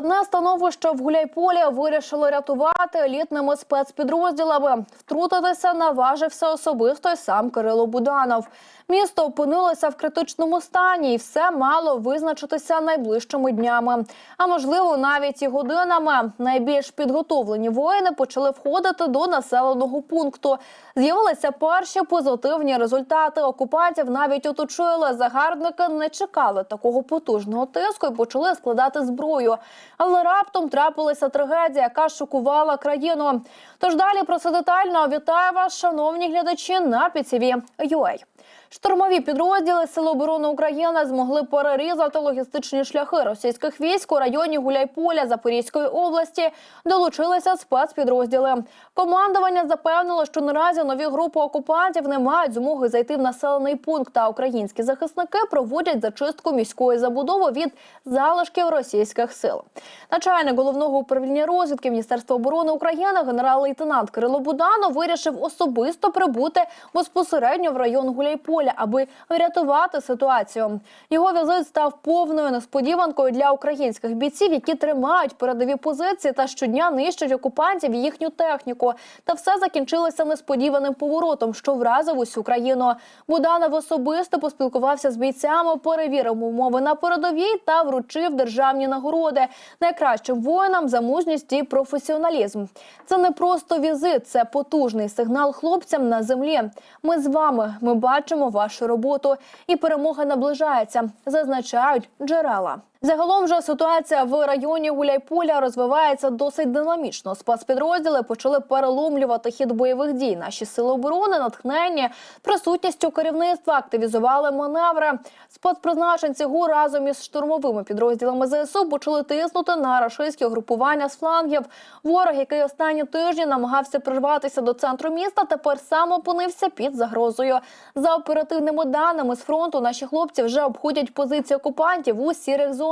Складне становище в Гуляйполі вирішили рятувати елітними спецпідрозділами. Втрутитися наважився особисто й сам Кирило Буданов. Місто опинилося в критичному стані, і все мало визначитися найближчими днями. А можливо, навіть і годинами. Найбільш підготовлені воїни почали входити до населеного пункту. З'явилися перші позитивні результати. Окупантів навіть оточили. Загарбники не чекали такого потужного тиску і почали складати зброю. Але раптом трапилася трагедія, яка шокувала країну. Тож далі про це детально вітаю вас, шановні глядачі на PTV.ua. Штурмові підрозділи Сил оборони України змогли перерізати логістичні шляхи російських військ у районі Гуляйполя Запорізької області. Долучилися спецпідрозділи. Командування запевнило, що наразі нові групи окупантів не мають змоги зайти в населений пункт. А українські захисники проводять зачистку міської забудови від залишків російських сил. Начальник головного управління розвідки Міністерства оборони України генерал-лейтенант Кирило Буданов вирішив особисто прибути безпосередньо в район Гуляйполя, аби врятувати ситуацію. Його візит став повною несподіванкою для українських бійців, які тримають передові позиції та щодня нищать окупантів їхню техніку. Та все закінчилося несподіваним поворотом, що вразив усю країну. Буданов особисто поспілкувався з бійцями, перевірив умови на передовій та вручив державні нагороди найкращим воїнам за мужність і професіоналізм. Це не просто візит, це потужний сигнал хлопцям на землі. Ми з вами. Ми бачимо вашу роботу, і перемога наближається, зазначають джерела. Загалом же ситуація в районі Гуляйполя розвивається досить динамічно. Спецпідрозділи почали переломлювати хід бойових дій. Наші сили оборони, натхнені присутністю керівництва, активізували маневри. Спецпризначенці ГУ разом із штурмовими підрозділами ЗСУ почали тиснути на рашистські угрупування з флангів. Ворог, який останні тижні намагався прорватися до центру міста, тепер сам опинився під загрозою. За оперативними даними з фронту, наші хлопці вже обходять позиції окупантів у сірих зонах,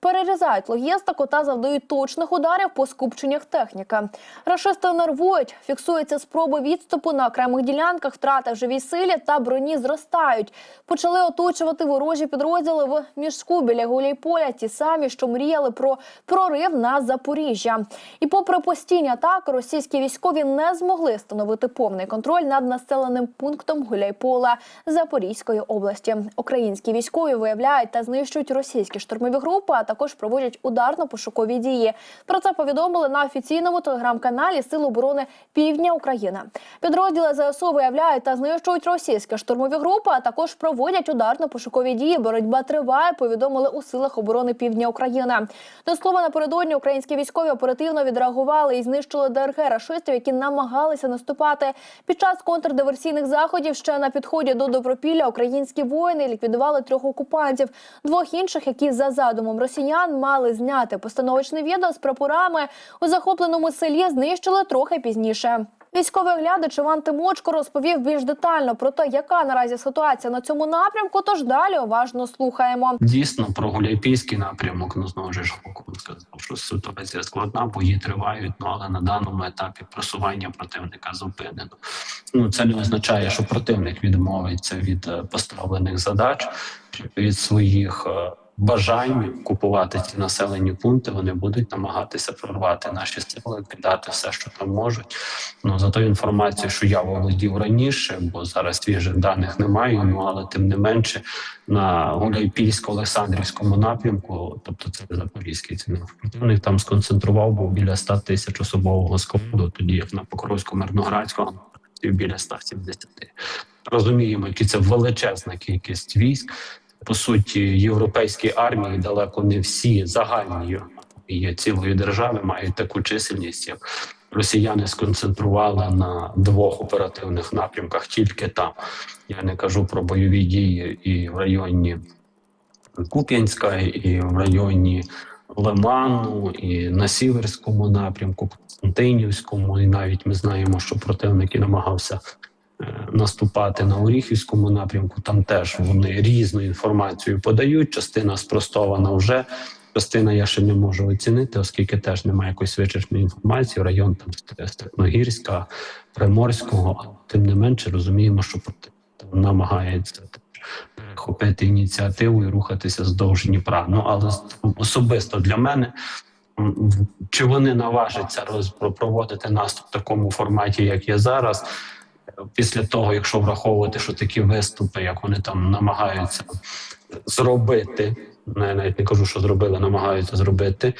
перерізають логістику та завдають точних ударів по скупченнях техніки. Рашисти нервують, фіксуються спроби відступу на окремих ділянках, втрати в живій силі та броні зростають. Почали оточувати ворожі підрозділи в мішку біля Гуляйполя, ті самі, що мріяли про прорив на Запоріжжя. І попри постійні атаки, російські військові не змогли встановити повний контроль над населеним пунктом Гуляйпола Запорізької області. Українські військові виявляють та знищують російські штурмові групи, а також проводять ударно-пошукові дії. Про це повідомили на офіційному телеграм-каналі Сил оборони Півдня України. Підрозділи ЗСУ виявляють та знищують російські штурмові групи, а також проводять ударно-пошукові дії. Боротьба триває. Повідомили у силах оборони Півдня України. До слова напередодні українські військові оперативно відреагували і знищили ДРГ рашистів, які намагалися наступати. Під час контрдиверсійних заходів ще на підході до Добропілля українські воїни ліквідували трьох окупантів, двох інших, які за задумом росіян мали зняти постановочне відео з прапорами у захопленому селі. Знищили трохи пізніше. Військовий оглядач Іван Тимочко розповів більш детально про те, яка наразі ситуація на цьому напрямку. Тож далі уважно слухаємо. Дійсно, про Гуляйпійський напрямок, ну знову ж Гокун сказав, що ситуація складна, бої тривають, ну але на даному етапі просування противника зупинено. Ну це не означає, що противник відмовиться від е, поставлених задач від своїх. Бажань купувати ці населені пункти вони будуть намагатися прорвати наші сили, кидати все, що там можуть. Ну за тою інформацією, що я володів раніше, бо зараз свіжих даних немає. Ну але тим не менше на Гуляйпільсько-Олександрівському напрямку, тобто це Запорізький ці противник там сконцентрував був біля 100 тисяч особового складу, тоді як на Покровську-Мирноградському біля 170. Розуміємо, які це величезна кількість військ. По суті, європейські армії далеко не всі загальні є цілої держави мають таку чисельність, як росіяни сконцентрували на двох оперативних напрямках. Тільки там я не кажу про бойові дії і в районі Куп'янська, і в районі Лиману, і на Сіверському напрямку, Константинівському, і навіть ми знаємо, що противник і намагався наступати на Оріхівському напрямку. Там теж вони різну інформацію подають. Частина спростована вже. Частина я ще не можу оцінити, оскільки теж немає якоїсь вичерпної інформації. Район там Степногірська, Приморського, тим не менше розуміємо, що противник намагається перехопити ініціативу і рухатися здовж Дніпра. Ну але особисто для мене чи вони наважаться проводити наступ в такому форматі, як є зараз. Після того, якщо враховувати, що такі виступи, як вони там намагаються зробити, не навіть не кажу, що зробили, намагаються зробити,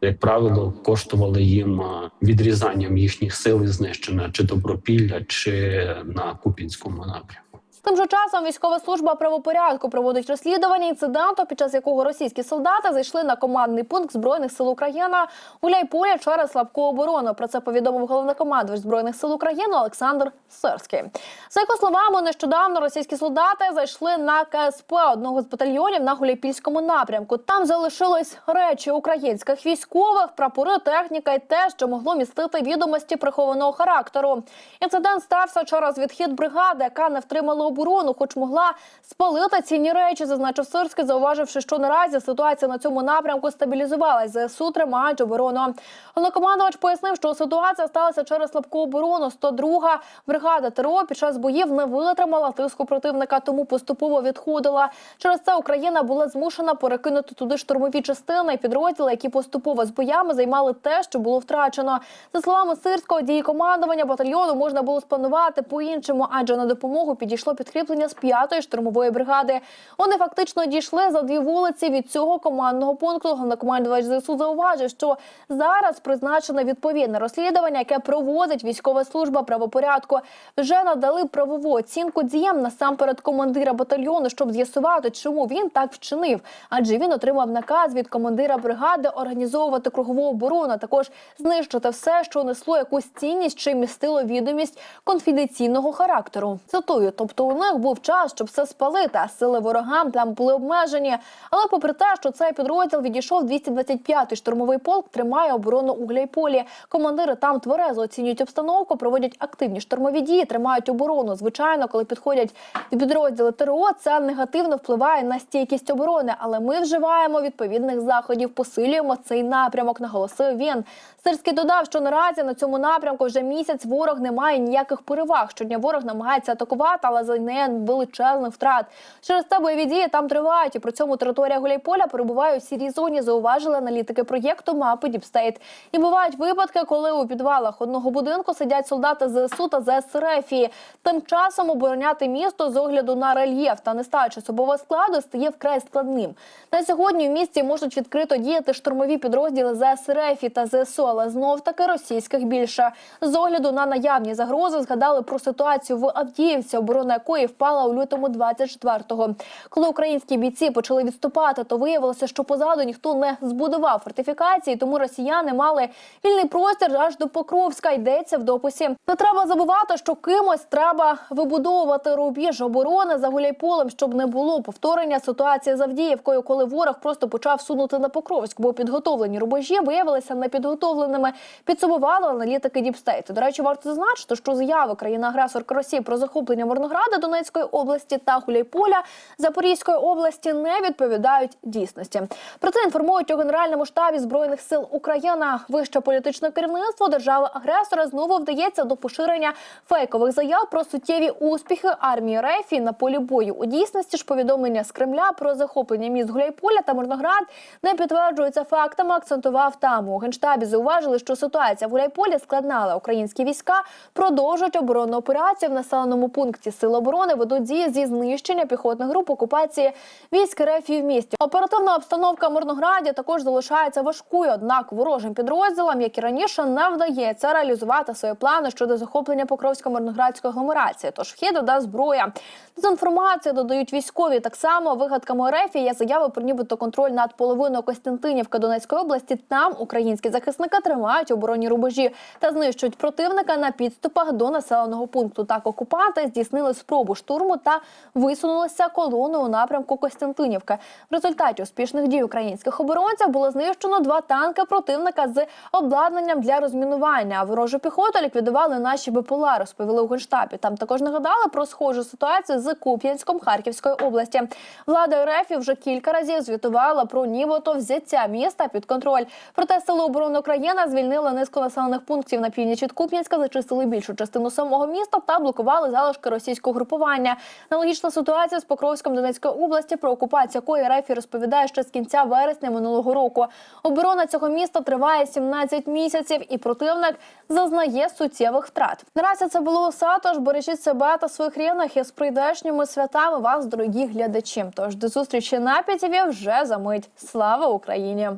як правило, коштували їм відрізанням їхніх сил і знищення чи добропілля, чи на Купінському напрямку. Тим же часом військова служба правопорядку проводить розслідування інциденту, під час якого російські солдати зайшли на командний пункт збройних сил України у Ляйполі через слабку оборону. Про це повідомив головнокомандувач збройних сил України Олександр Сирський. За його словами, нещодавно російські солдати зайшли на КСП одного з батальйонів на Гуляйпільському напрямку. Там залишились речі українських військових, прапори, техніка і те, що могло містити відомості прихованого характеру. Інцидент стався через відхід бригади, яка не втримала оборону, хоч могла спалити цінні речі, зазначив Сирський, зауваживши, що наразі ситуація на цьому напрямку стабілізувалась. ЗСУ тримають оборону. Головнокомандувач пояснив, що ситуація сталася через слабку оборону. 102-га бригада ТРО під час боїв не витримала тиску противника, тому поступово відходила. Через це Україна була змушена перекинути туди штурмові частини і підрозділи, які поступово з боями займали те, що було втрачено. За словами Сирського, дії командування батальйону можна було спланувати по-іншому, адже на допомогу підійшло підкріплення з п'ятої штурмової бригади. Вони фактично дійшли за дві вулиці від цього командного пункту. Головнокомандувач ЗСУ зауважив, що зараз призначене відповідне розслідування, яке проводить військова служба правопорядку. Вже надали правову оцінку діям насамперед командира батальйону, щоб з'ясувати, чому він так вчинив. Адже він отримав наказ від командира бригади організовувати кругову оборону, а також знищити все, що несло якусь цінність чи містило відомість конфіденційного характеру. Цитую, тобто у них був час, щоб все спалити, а сили ворогам там були обмежені. Але попри те, що цей підрозділ відійшов 225-й штурмовий полк, тримає оборону у Гляйполі. Командири там тверезо оцінюють обстановку, проводять активні штурмові дії, тримають оборону. Звичайно, коли підходять підрозділи ТРО, це негативно впливає на стійкість оборони. Але ми вживаємо відповідних заходів, посилюємо цей напрямок. Наголосив він. Сирський додав, що наразі на цьому напрямку вже місяць ворог не має ніяких переваг. Щодня ворог намагається атакувати, але зазнає величезних втрат. Через це бойові дії там тривають. І при цьому територія Гуляйполя перебуває у сірій зоні. Зауважили аналітики проєкту мапи Діпстейт. І бувають випадки, коли у підвалах одного будинку сидять солдати ЗСУ та ЗСРФ. І Тим часом обороняти місто з огляду на рельєф та нестачу особового складу стає вкрай складним. На сьогодні в місті можуть відкрито діяти штурмові підрозділи ЗСРФ та ЗСУ, але знов таки російських більше. З огляду на наявні загрози згадали про ситуацію в Авдіївці, оборона якої впала у лютому 24-го. Коли українські бійці почали відступати, то виявилося, що позаду ніхто не збудував фортифікації, тому росіяни мали вільний простір аж до Покровська. Йдеться в дописі. Не треба забувати, що кимось треба вибудовувати рубіж оборони за Гуляйполем, щоб не було повторення ситуації з Авдіївкою, коли ворог просто почав сунути на Покровськ, бо підготовлені рубежі виявилися непідготовленими. Підсумували аналітики Діпстейт. До речі, варто зазначити, що заяви країни-агресорки Росії про захоплення Мирнограда Донецької області та Гуляйполя Запорізької області не відповідають дійсності. Про це інформують у Генеральному штабі збройних сил України. Вище політичне керівництво держави-агресора знову вдається до поширення фейкових заяв про суттєві успіхи армії РФ на полі бою. У дійсності ж повідомлення з Кремля про захоплення міст Гуляйполя та Мирноград не підтверджуються фактами. Акцентував там у генштабі. Зауважили, що ситуація в Гуляйполі складна, але українські війська продовжують оборонну операцію в населеному пункті. Сил оборони ведуть дії зі знищення піхотних груп окупації військ РФ в місті. Оперативна обстановка в Мирнограді також залишається важкою. Однак ворожим підрозділам, як і раніше, не вдається реалізувати свої плани щодо захоплення Покровсько-Мирноградської агломерації. Тож вхід іде зброя. Дезінформацію додають військові. Так само вигадками РФ є заяви про нібито контроль над половиною Костянтинівки Донецької області. Там українські захисники тримають оборонні рубежі та знищують противника на підступах до населеного пункту. Так окупанти здійснили спробу штурму та висунулися колоною у напрямку Костянтинівки. В результаті успішних дій українських оборонців було знищено два танки противника з обладнанням для розмінування. Ворожу піхоту ліквідували наші БПЛА, розповіли у генштабі. Там також нагадали про схожу ситуацію з Куп'янськом Харківської області. Влада РФ вже кілька разів звітувала про нібито взяття міста під контроль. Проте сили оборони України звільнили низку населених пунктів на північ від Куп'янська, зачистили більшу частину самого міста та блокували залишки російського угрупування. Аналогічна ситуація з Покровськом Донецької області, про окупацію якої РФ розповідає ще з кінця вересня минулого року. Оборона цього міста триває 17 місяців, і противник зазнає суттєвих втрат. Наразі це було усе, тож бережіть себе та своїх рівних і з прийдешніми святами вас, дорогі глядачі. Тож до зустрічі на п'ятіві вже за мить. Слава Україні!